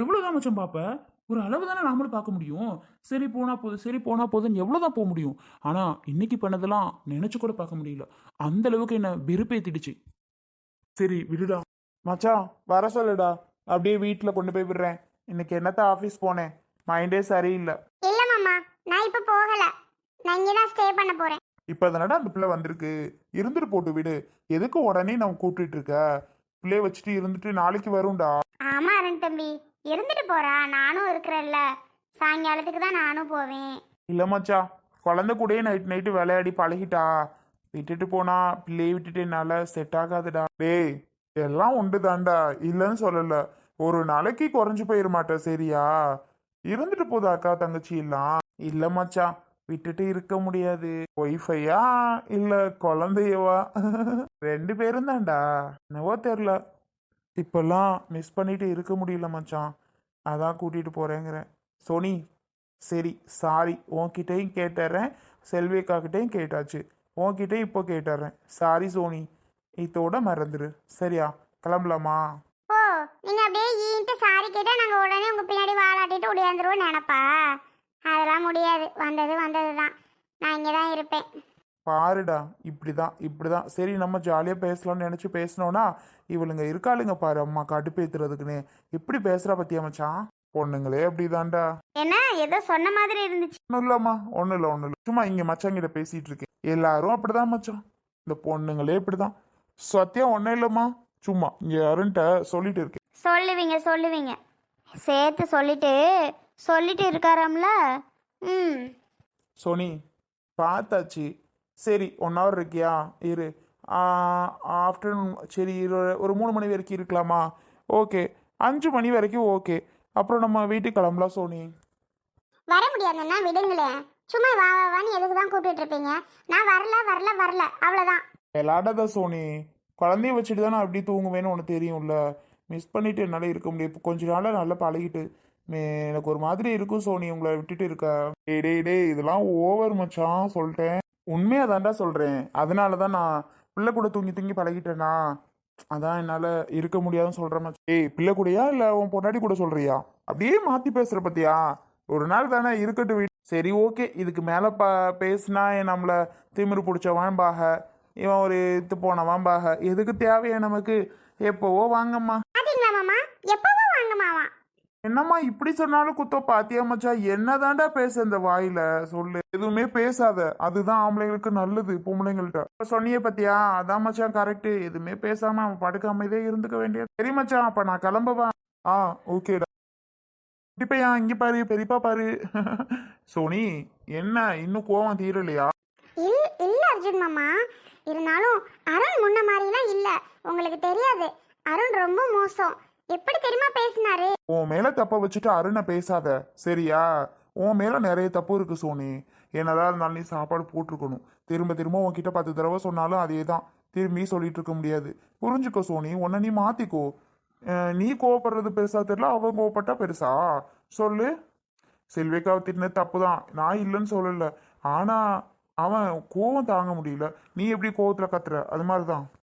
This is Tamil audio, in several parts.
எவ்வளவுதான் மச்சான் பாப்ப? ஒரு அளவு தானே நாமளும் பார்க்க முடியும். சரி போனா போதும் சரி போனா போதும்னு எவ்வளவுதான் போக முடியும். ஆனா இன்னைக்கு பண்ணதெல்லாம் நினைச்சு கூட பார்க்க முடியல. அந்த அளவுக்கு என்ன வெறுப்பேத்திடுச்சு. சரி விடுடா. மச்சான் வர சொல்லுடா. அப்படியே வீட்டில் கொண்டு போய் விடுறேன். இன்னைக்கு என்னத்த ஆஃபீஸ் போனேன்? மைண்டே சரியில்லை. இல்ல மாமா நான் இப்ப போகல. நான் இங்கே தான் ஸ்டே பண்ண போறேன். இப்போ தானடா அந்த பிள்ளை வந்திருக்கு. இருந்துட்டு போட்டு விடு. எதுக்கு உடனே நம்ம கூப்பிட்டுட்டு இருக்க? பிள்ளைய வச்சுட்டு இருந்துட்டு நாளைக்கு வரும்டா. ஆமா அருண் தம்பி. இருந்துட்டு போறா. நானும் இருக்கிறேன்ல. சாயங்காலத்துக்கு தான் நானும் போவேன். இல்ல மச்சா குழந்தை கூடயே நைட் நைட்டு விளையாடி பழகிட்டா. விட்டுட்டு போனா பிள்ளையை விட்டுட்டு என்னால செட் ஆகாதுடா. டேய் எல்லாம் உண்டு தான்டா இல்லைன்னு சொல்லல. ஒரு நாளைக்கு குறைஞ்சு போயிட மாட்டேன் சரியா? இருந்துட்டு போதா அக்கா தங்கச்சி எல்லாம்? இல்ல மச்சான் விட்டுட்டு இருக்க முடியாது. ஒய்ஃபையா? இல்ல குழந்தையவா? ரெண்டு பேரும் தான்டா. என்னவோ தெரில. இப்பெல்லாம் மிஸ் பண்ணிட்டு இருக்க முடியல மச்சான். அதான் கூட்டிட்டு போறேங்கிறேன். சோனி சரி சாரி உன்கிட்டயும் கேட்டுறேன். செல்வியக்காக்கிட்டையும் கேட்டாச்சு. உன்கிட்டயும் இப்போ கேட்டுறேன். சாரி சோனி. இதோட மறந்துரு. சரியா? கிளம்பலாமா? ஓ நீங்க அப்படியே ஈன்ட்டு சாரி கேட்டா நாங்க உடனே உங்க பின்னாடி வாழாட்டிட்டு ஓடியாந்துருவோம் நினைப்பா. அதெல்லாம் முடியாது. வந்தது வந்தது தான் நான் இங்கே தான் இருப்பேன். பாருடா இப்படிதான் இப்படிதான். சரி நம்ம ஜாலியாக பேசலாம்னு நினச்சி பேசினோன்னா இவளுங்க இருக்காளுங்க பாரு அம்மா கடுப்பேத்துறதுக்குன்னு எப்படி பேசுறா பத்தியா மச்சான்? பொண்ணுங்களே அப்படிதான்டா. என்ன? ஏதோ சொன்ன மாதிரி இருந்துச்சு. ஒன்றும் இல்லம்மா ஒன்றும் இல்லை ஒன்றும் இல்லை. சும்மா இங்கே மச்சாங்கிட்ட பேசிட்டு இருக்கேன். எல்லாரும் அப்படிதான் மச்சான். இந்த பொண்ணுங்களே இப்படிதான். சத்தியம் ஒன்றும் இல்லைம்மா. சும்மா இங்கே அருண்கிட்ட சொல்லிட்டு இருக்கேன். சொல்லுவீங்க சொல்லுவீங்க. சேர்த்து சொல்லிட்டு சொல்லிட்டு இருக்காராம்ல? ம். சோனி பார்த்தாச்சு. சரி ஒன் ஹவர் இருக்கியா? இரு. ஆஃப்டர்நூன் சரி இரு ஒரு மூணு மணி வரைக்கும் இருக்கலாமா? ஓகே. அஞ்சு மணி வரைக்கும் ஓகே. அப்புறம் நம்ம வீட்டுக்கு கிளம்பலாம் சோனி. வர முடியாதுன்னா விடுங்களேன் சும்மா வா வா வான்னு எதுக்கு தான் கூப்பிட்டு இருப்பீங்க? நான் வரல வரல வரல. அவ்வளோதான் விளாடாத சோனி. குழந்தைய வச்சுட்டு தான் நான் அப்படி தூங்குவேன்னு உனக்கு தெரியும்ல. மிஸ் பண்ணிட்டு என்னால் இருக்க முடியும். கொஞ்ச நாளாக நல்லா பழகிட்டு எனக்கு ஒரு மாதிரி இருக்கும் சோனி உங்களை விட்டுட்டு இருக்க. டேய் டே டேய் இதெல்லாம் ஓவர் மச்சான் சொல்லிட்டேன். உண்மையாக தாண்டா சொல்கிறேன் அதனால தான் நான் பிள்ளை கூட தூங்கி தூங்கி பழகிட்டேனா? அதான் என்னால் இருக்க முடியாதுன்னு சொல்கிறேன் மச்சான் ஏய் பிள்ளை கூடயா இல்லை உன் பொண்டாட்டி கூட சொல்கிறியா அப்படியே மாற்றி பேசுகிற பத்தியா? ஒரு நாள் தானே இருக்கட்டும் வீ சரி ஓகே. இதுக்கு மேலே ப பேசுனா நம்மளை திமிரு பிடிச்சவான் பாக இவன் ஒரு இது போனவான் பாக எதுக்கு தேவையா நமக்கு? எப்போவோ வாங்கம்மா. எப்போ மாமா எப்பவும் வாங்க மாமா என்னம்மா இப்படி சொன்னாலும் குத்தோ பாத்தியா மச்சான் என்னதாண்டா பேச இந்த வாயில? சொல்லு. எதுவுமே பேசாத. அதுதான் ஆம்பளைங்களுக்கு நல்லது பொம்பளைங்கள்ட்ட. இப்ப சொன்னியே பத்தியா அதான் மச்சான் கரெக்ட் எதுவுமே பேசாம அவன் படுக்காமதே இருந்துக்க வேண்டியது. சரி மச்சான் அப்ப நான் கிளம்புவேன் ஆ ஓகேடா. பெரியப்பையா இங்க பாரு பெரியப்பா பாரு. சோனி என்ன? இன்னும் கோவம் தீரலையா? இல் இல்ல அர்ஜுன் மாமா. இருந்தாலும் அருண் முன்ன மாதிரிலாம் இல்ல. உங்களுக்கு தெரியாது. அருண் ரொம்ப மோசம். எப்படி தெரியுமா பேசினாரு? உன் மேல தப்ப வச்சுட்டு அருணை பேசாத சரியா? உன் மேல நிறைய தப்பு இருக்கு சோனி. என்னதான் இருந்தாலும் நீ சாப்பாடு போட்டிருக்கணும். திரும்ப திரும்ப உன்கிட்ட பத்து தடவை சொன்னாலும் அதே தான் திரும்பி சொல்லிட்டு இருக்க முடியாது. புரிஞ்சுக்கோ சோனி உன்னை நீ மாத்திக்கோ. நீ கோவப்படுறது பெருசா தெரியல அவன் கோவப்பட்டா பெருசா? சொல்லு. செல்விக்காவை திட்டினது தப்பு தான் நான் இல்லைன்னு சொல்லல. ஆனா அவன் கோவம் தாங்க முடியல. நீ எப்படி கோவத்துல கத்துற? அது மாதிரிதான். தான்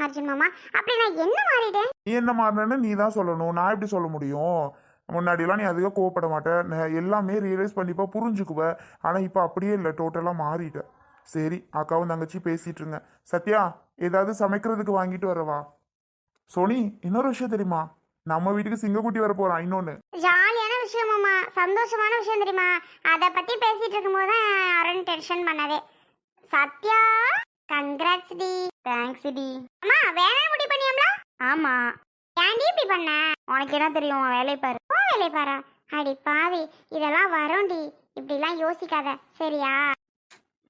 இருக்காங்க அர்ஜுன் மாமா. அப்படி நான் என்ன மாறிட்டேன்? நீ என்ன மாறினு நீ தான் சொல்லணும். நான் எப்படி சொல்ல முடியும்? முன்னாடிலாம் நீ அதிகம் கோவப்பட மாட்ட. ந- எல்லாமே ரியலைஸ் பண்ணிப்பா புரிஞ்சுக்குவ. ஆனால் இப்போ அப்படியே இல்லை. டோட்டலாக மாறிட்ட. சரி அக்காவும் தங்கச்சி பேசிட்டு இருங்க சத்யா ஏதாவது சமைக்கிறதுக்கு வாங்கிட்டு வரவா? சோனி இன்னொரு விஷயம் தெரியுமா? நம்ம வீட்டுக்கு சிங்கக்குட்டி வர போறான் இன்னொன்று ஜாலியான விஷயம் மாமா. சந்தோஷமான விஷயம் தெரியுமா? அதை பத்தி பேசிட்டு இருக்கும்போது அருண் டென்ஷன் பண்ணதே. சத்யா? கங்க்ராட்ஸ் டி. தேங்க்ஸ் டி. அம்மா வேலை முடிவு பண்ணியாம்ல? ஆமா. ஏன்டி இப்படி பண்ண? உனக்கு என்ன தெரியும்? உன் வேலையை பாரு. உன் வேலையை பாரு? அடி பாவி இதெல்லாம் வரும்டி இப்படிலாம் யோசிக்காத சரியா?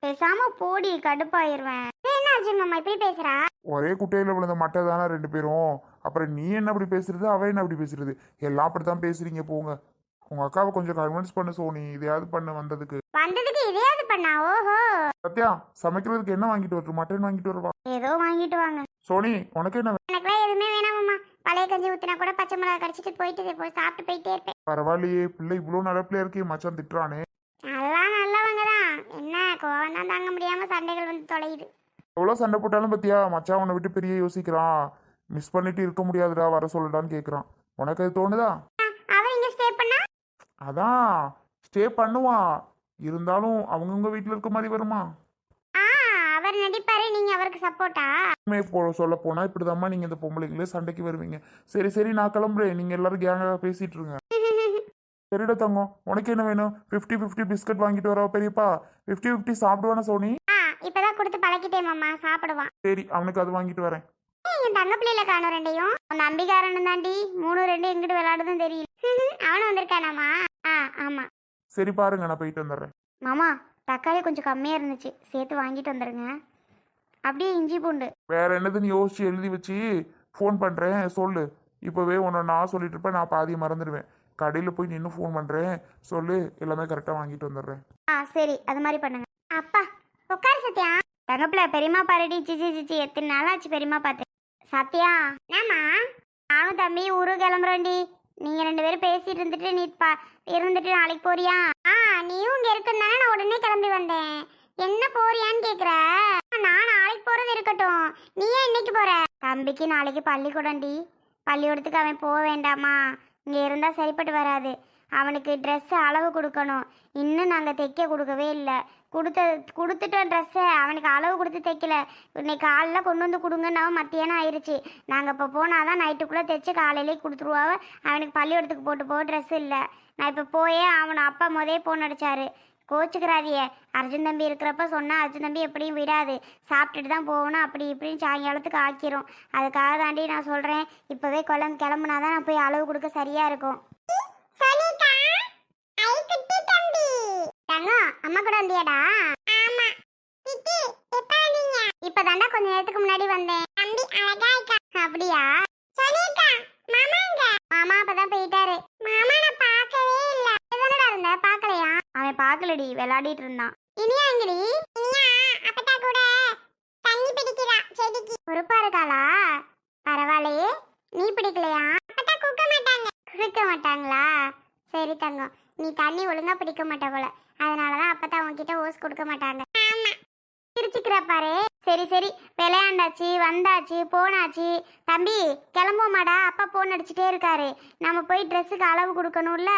பேசாம போடி கடுப்பாயிருவேன். என்ன அர்ஜுன் மாமா இப்படி பேசுறா? ஒரே குட்டையில் விழுந்த மட்டை தானே ரெண்டு பேரும்? அப்புறம் நீ என்ன அப்படி பேசுறது? அவ என்ன அப்படி பேசுறது? எல்லாம் அப்படித்தான் பேசுறீங்க போங்க. உங்க அக்காவை கொஞ்சம் கன்வின்ஸ் பண்ண சோனி. இதையாவது பண்ண வந்ததுக்கு. வந்ததுக்கு இதையாவது பண்ணா ஓஹோ. சத்யா சமைக்கிறதுக்கு என்ன வாங்கிட்டு வரட்டும் மட்டன் வாங்கிட்டு வருவா? ஏதோ வாங்கிட்டு வாங்க. சோனி உனக்கு என்ன எனக்குலாம் எதுவுமே வேணாமாம்மா பழைய கஞ்சி ஊற்றினா கூட பச்சை மிளகா கடிச்சிட்டு போயிட்டு போய் சாப்பிட்டு போயிட்டே இருப்பேன். பரவாயில்லையே பிள்ளை இவ்வளோ பிள்ளையா இருக்கே மச்சான் திட்டுறானே. அதெல்லாம் நல்லவங்க தான். என்ன கோவம் தான் தாங்க முடியாம சண்டைகள் வந்து தொலையுது. எவ்வளோ சண்டை போட்டாலும் பத்தியா மச்சான் உன்னை விட்டு பெரிய யோசிக்கிறான். மிஸ் பண்ணிட்டு இருக்க முடியாதுடா வர சொல்லுடான்னு கேட்குறான் உனக்கு அது தோணுதா? அவர் இங்க ஸ்டே பண்ணா? அதான் ஸ்டே பண்ணுவான். இருந்தாலும் அவங்கவுங்க வீட்டில் இருக்க மாதிரி வருமா? அவர் நடிப்பாரு நீங்க அவருக்கு சப்போர்ட்டா? போ சொல்ல போனால் இப்படிதாம்மா நீங்கள் இந்த பொம்பளைங்களே சண்டைக்கு வருவீங்க. சரி சரி நான் கிளம்புறேன். நீங்கள் எல்லாரும் கேங்காக பேசிட்டு இருங்க. சரிடா தங்கம் உனக்கு என்ன வேணும்? ஃபிஃப்டி ஃபிஃப்டி பிஸ்கட் வாங்கிட்டு வரவா பெரியப்பா? ஃபிஃப்டி ஃபிஃப்டி சாப்பிடுவானா சோனி? இப்பதான் கொடுத்து பழக்கிட்டேன் மாமா சாப்பிடுவான். சரி அவனுக்கு அது வாங்கிட்டு வரேன். என் தங்க பிள்ளையில காணும் ரெண்டையும். உன் நம்பிக்காரனும் தாண்டி மூணு ரெண்டு எங்கிட்டு விளையாடுதும் தெரியல. அவனும் வந்திருக்கானாமா? ஆ ஆமா. சரி பாருங்க நான் போயிட்டு வந்துடுறேன். மாமா தக்காளி கொஞ்சம் கம்மியா இருந்துச்சு. சேர்த்து வாங்கிட்டு வந்துருங்க. அப்படியே இஞ்சி பூண்டு. வேற என்னதுன்னு யோசிச்சு எழுதி வச்சு? ஃபோன் பண்ணுறேன் சொல்லு. இப்போவே உன்னை நான் சொல்லிட்டு இருப்பேன் நான் பாதியை மறந்துடுவேன். கடையில் போய் நின்று ஃபோன் பண்ணுறேன் சொல்லு. எல்லாமே கரெக்டாக வாங்கிட்டு வந்துடுறேன். ஆ சரி. அது மாதிரி பண்ணுங்க. அப்பா உட்காரு சத்யா. தங்கப்பிள்ள பெரியம்மா பாருடி. சிச்சி சிச்சி எத்தனை நாளாச்சு பெரியம்மா பார்த்து. சத்யா. ஏமா நானும் தம்பி ஊரு கிளம்புறேன்டி நீங்க ரெண்டு பேரும் பேசிட்டு இருந்துட்டு நீ பா இருந்துட்டு நாளைக்கு போறியா? ஆ நீயும் இங்க இருக்குன்னு நான் உடனே கிளம்பி வந்தேன். என்ன போறியான்னு கேக்குற? நான் நாளைக்கு போறது இருக்கட்டும். நீ ஏன் இன்னைக்கு போற? தம்பிக்கு நாளைக்கு பள்ளிக்கூடம்டி. பள்ளிக்கூடத்துக்கு அவன் போக வேண்டாமா? இங்க இருந்தா சரிப்பட்டு வராது. அவனுக்கு ட்ரெஸ் அளவு கொடுக்கணும். இன்னும் நாங்கள் தைக்க கொடுக்கவே இல்லை. கொடுத்த கொடுத்துட்டோம் ட்ரெஸ்ஸை அவனுக்கு அளவு கொடுத்து தைக்கல. இன்னைக்கு காலைல கொண்டு வந்து கொடுங்கன்னா மத்தியானம் ஆயிடுச்சு நாங்கள் இப்போ போனால் தான் நைட்டுக்குள்ளே தைச்சு காலையிலே கொடுத்துருவாவ. அவனுக்கு பள்ளிக்கூடத்துக்கு போட்டு போக ட்ரெஸ் இல்லை. நான் இப்போ போயே அவனை அப்பா முதே ஃபோன் அடிச்சாரு. கோச்சுக்கிறாதியே அர்ஜுன் தம்பி இருக்கிறப்ப சொன்னால் அர்ஜுன் தம்பி எப்படியும் விடாது. சாப்பிட்டுட்டு தான் போகணும். அப்படி இப்படின்னு சாயங்காலத்துக்கு ஆக்கிரும். அதுக்காக தாண்டி நான் சொல்கிறேன் இப்போவே குழம்பு கிளம்புனா தான் நான் போய் அளவு கொடுக்க சரியாக இருக்கும் சோனிகா ஐ குட்டி தம்பி தங்கம் அம்மா கூட வந்தியாடா? ஆமா. கிட்டி எப்ப வந்தீங்க? இப்பதான்டா கொஞ்ச நேரத்துக்கு முன்னாடி வந்தேன். தம்பி அழகா இருக்கா? அப்படியா? சோனிகா மாமா எங்க? மாமா அப்பதான் போயிட்டாரு. மாமா நான் பார்க்கவே இல்ல. எதனடா இருந்த? பார்க்கலையா? அவன் பார்க்கலடி. விளையாடிட்டு இருந்தான். இனியா எங்கடி? இனியா அப்பதா கூட தண்ணி பிடிக்கிறா செடிக்கு. பொறுப்பா இருக்காளா? பரவாயில்லையே. நீ பிடிக்கலையா? அப்பதா குக்க மாட்டாங்க. குடிக்க மாட்டாங்களா? சரி தங்கம் நீ தண்ணி ஒழுங்கா பிடிக்க மாட்ட போல. அதனாலதான் அப்பதான் உன்கிட்ட ஓஸ் கொடுக்க மாட்டாங்க. சிரிச்சுக்கிற பாரு. சரி சரி. விளையாண்டாச்சு வந்தாச்சு போனாச்சு. தம்பி கிளம்புவோமாடா. அப்பா போன் அடிச்சுட்டே இருக்காரு. நம்ம போய் ட்ரெஸ்ஸுக்கு அளவு கொடுக்கணும்ல.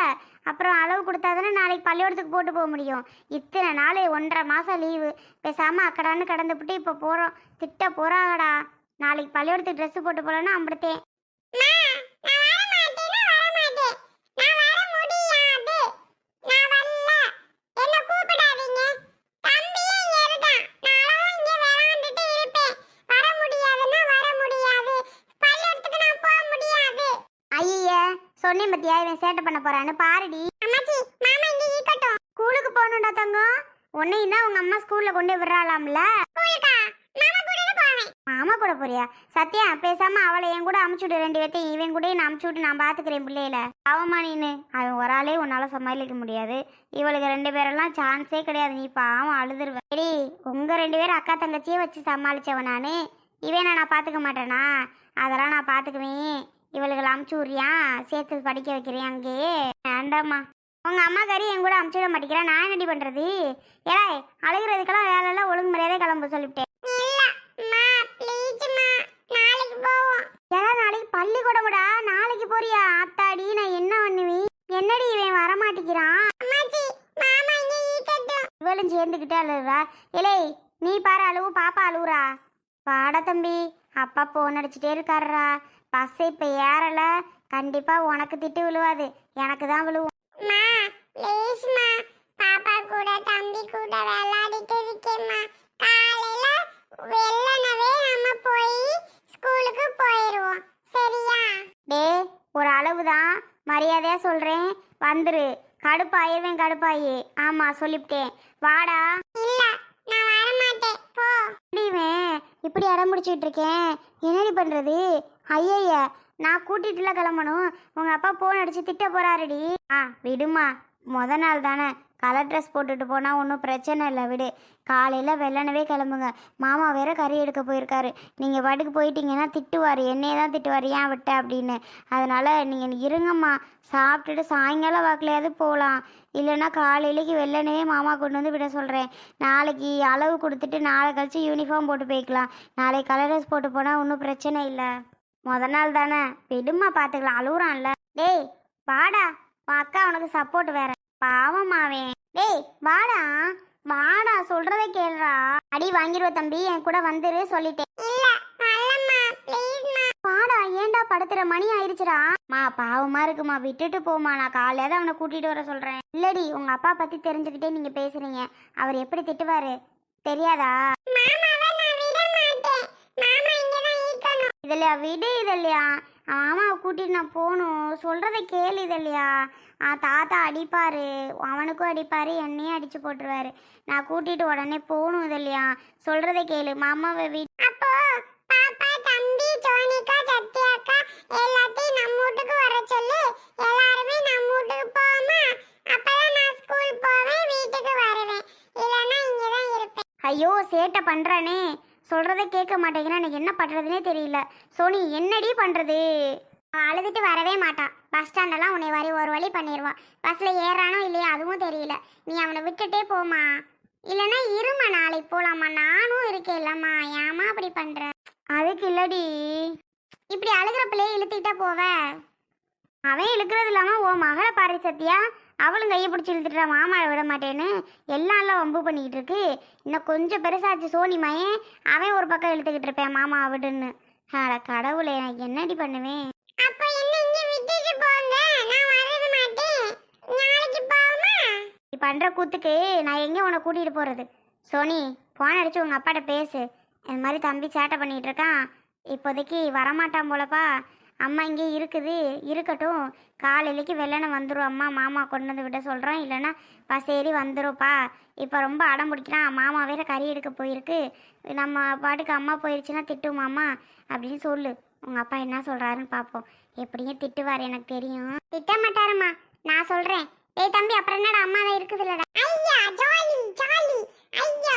அப்புறம் அளவு கொடுத்தாதானே நாளைக்கு பள்ளிக்கூடத்துக்கு போட்டு போக முடியும். இத்தனை நாள் ஒன்றரை மாதம் லீவு பேசாமல் அக்கடான்னு கடந்துபிட்டு இப்போ போகிறோம் திட்ட போகிறாங்கடா நாளைக்கு பள்ளிக்கூடத்துக்கு ட்ரெஸ் போட்டு போகலன்னா அம்பிடுத்தேன் சேட்டை பண்ண போறான்னு பாருடி. அம்மாச்சி மாமா இங்க இருக்கட்டும் ஸ்கூலுக்கு போகணும்டா தங்கம். உன்னையும் தான் உங்க அம்மா ஸ்கூல்ல கொண்டு விடுறாளாம்ல. மாமா கூட போறியா? சத்யா பேசாம அவளை என் கூட அமுச்சு விடு. ரெண்டு பேர்த்தையும் இவன் கூட நான் அமுச்சு விட்டு நான் பாத்துக்கிறேன் பிள்ளையில. அவமா நீனு. அவன் ஒரு ஆளே உன்னால சமாளிக்க முடியாது. இவளுக்கு ரெண்டு பேரெல்லாம் சான்ஸே கிடையாது. நீ பாவம் அழுதுருவ. சரி உங்க ரெண்டு பேரும் அக்கா தங்கச்சியே வச்சு சமாளிச்சவன் நானு. இவனை நான் பாத்துக்க மாட்டேனா? அதெல்லாம் நான் பாத்துக்குவேன். இவளுகளை அமுச்சு விட்றியா? சேர்த்து படிக்க வைக்கிறேன் அங்கேயே வேண்டாம்மா. உங்க அம்மா கறி என் கூட அமுச்சு விட மாட்டேங்கிறா. நான் என்னடி பண்றது? ஏய் அழுகிறதுக்கெல்லாம் வேலையெல்லாம் ஒழுங்கு மரியாதை கிளம்ப சொல்லிவிட்டேன். ஏன்னா நாளைக்கு பள்ளிக்கூடமுடா. நாளைக்கு போறியா? ஆத்தாடி நான் என்ன பண்ணுவேன்? என்னடி இவன் வரமாட்டேங்கிறான்? இவளும் சேர்ந்துக்கிட்டே அழுகுறா. இலே நீ பாரு அழுவு பாப்பா அழுவுறா. பாட தம்பி அப்பா போன் அடிச்சுட்டே இருக்காருடா. பஸ் இப்ப ஏறல. கண்டிப்பா உனக்கு திட்டு விழுவாது. எனக்கு தான் விழுவும். பாப்பா கூட தம்பி கூட விளையாடிட்டு இருக்கேம்மா காலையில வெள்ளனவே நம்ம போய் ஸ்கூலுக்கு போயிடுவோம் சரியா? டே ஒரு அளவுதான். மரியாதையா சொல்றேன். வந்துரு. கடுப்பாயிருவேன் கடுப்பாயி. ஆமா சொல்லிவிட்டேன். வாடா. இல்ல நான் வர மாட்டேன் போ இப்படி அடம் பிடிச்சிட்டு இருக்கேன். என்னடி பண்றது? ஐயய்ய நான் கூட்டிட்டுல கிளம்பணும். உங்கள் அப்பா ஃபோன் அடித்து திட்ட போகிறாருடி ஆ விடுமா. மொத நாள் தானே. கலர் ட்ரெஸ் போட்டுட்டு போனால் ஒன்றும் பிரச்சனை இல்லை விடு. காலையில் வெள்ளனவே கிளம்புங்க. மாமா வேற கறி எடுக்க போயிருக்காரு. நீங்கள் பாட்டுக்கு போயிட்டீங்கன்னா திட்டுவார். என்னையே தான் திட்டுவார். ஏன் விட்ட அப்படின்னு. அதனால் நீங்கள் இருங்கம்மா. சாப்பிட்டுட்டு சாயங்காலம் வாக்கிலையாவது போகலாம் இல்லைன்னா காலையிலேக்கு வெள்ளனவே மாமா கொண்டு வந்து விட சொல்கிறேன் நாளைக்கு அளவு கொடுத்துட்டு நாளை கழித்து யூனிஃபார்ம் போட்டு போய்க்கலாம். நாளைக்கு கலர் ட்ரெஸ் போட்டு போனால் ஒன்றும் பிரச்சனை இல்லை. முத நாள் தானே? விடுமா பார்த்துக்கலாம் அழுகுறான்ல டேய் வாடா. உன் அக்கா உனக்கு சப்போர்ட் வேற. பாவமாவே டேய் வாடா. வாடா சொல்றதை கேளுடா. அடி வாங்கிருவ தம்பி. என் கூட வந்துரு சொல்லிட்டேன். வாடா ஏன்டா படுத்துற? மணி ஆயிருச்சுடா. மா பாவமா இருக்குமா. விட்டுட்டு போமா. நான் காலையில அவனை கூட்டிட்டு வர சொல்றேன். இல்லடி உங்க அப்பா பத்தி தெரிஞ்சுக்கிட்டே நீங்க பேசுறீங்க. அவர் எப்படி திட்டுவாரு? தெரியாதா? இதழியா? விடு இதல்லையா மாமாவை கூட்டிட்டு நான் போகணும். சொல்றதை கேளு இதழியா. ஆ தாத்தா அடிப்பாரு. அவனுக்கும் அடிப்பாரு என்னையும் அடிச்சு போட்டுருவாரு. நான் கூட்டிட்டு உடனே போகணும் இதழியா. சொல்றதை கேளு. மாமாவை வீ அப்போ பாப்பா தம்பி சோனிகா சத்யாக்கா எல்லாத்தையும் நம்ம வீட்டுக்கு வர சொல்லு. எல்லாருமே நம்ம வீட்டுக்கு போமா அப்பதான் நான் ஸ்கூல் போவேன் வீட்டுக்கு வருவேன். இல்லைன்னா இங்கே தான் இருப்பேன். ஐயோ சேட்டை பண்ணுறானே சொல்றதை கேட்க மாட்டேங்கிறேன். எனக்கு என்ன பண்ணுறதுனே தெரியல. சோனி என்னடி பண்ணுறது அழுதுட்டு வரவே மாட்டான். பஸ் ஸ்டாண்டெல்லாம் உன்னை வரி ஒரு வழி பண்ணிடுவான் பஸ்ஸில் ஏறானோ இல்லையா அதுவும் தெரியல. நீ அவனை விட்டுட்டே போமா இல்லைன்னா இருமா நாளைக்கு போகலாமா நானும் இருக்கேன் இல்லைம்மா. ஏமா அப்படி பண்ணுறேன் அதுக்கு இல்லடி. இப்படி அழுகிற பிள்ளைய இழுத்துக்கிட்டா போவ? அவன் இழுக்கிறது இல்லாமல் ஓ மகளை பாரு சத்தியா அவளும் கையை பிடிச்சி இழுத்துட்டா மாமாவை விட மாட்டேன்னு எல்லாம் எல்லாம் வம்பு பண்ணிக்கிட்டு இருக்கு. இன்னும் கொஞ்சம் பெருசாச்சு சோனி மயன் அவன் ஒரு பக்கம் இழுத்துக்கிட்டு இருப்பேன் மாமா விடுன்னு. அட கடவுளே நான் என்னடி பண்ணுவேன்? அப்ப என்ன இங்க விட்டுட்டு போங்க? நான் வரது மாட்டேன். நாளைக்கு போமா நீ பண்ற கூத்துக்கு நான் எங்க உன்னை கூட்டிட்டு போறது? சோனி போன் அடிச்சு உங்க அப்பாட்ட பேசு. இந்த மாதிரி தம்பி சேட்டை பண்ணிட்டு இருக்கான். இப்போதைக்கு வரமாட்டான் போலப்பா. அம்மா இங்கே இருக்குது. இருக்கட்டும். காலையிலைக்கு வெள்ளனை வந்துடும் அம்மா மாமா கொண்டு வந்து விட சொல்கிறோம் இல்லைன்னா பஸ் ஏறி வந்துடும்ப்பா இப்போ ரொம்ப அடம் பிடிக்கிறான். மாமா வேற கறி எடுக்க போயிருக்கு. நம்ம பாட்டுக்கு அம்மா போயிடுச்சுன்னா திட்டும் மாமா. அப்படின்னு சொல்லு. உங்கள் அப்பா என்ன சொல்கிறாருன்னு பார்ப்போம் எப்படியும் திட்டுவார் எனக்கு தெரியும். திட்ட மாட்டாருமா நான் சொல்கிறேன் ஏய் தம்பி அப்புறம் என்னடா? அம்மா தான் இருக்குது இல்லடா ஐயா ஜாலி ஜாலி. ஐயா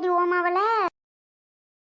தருவோம் அவளை.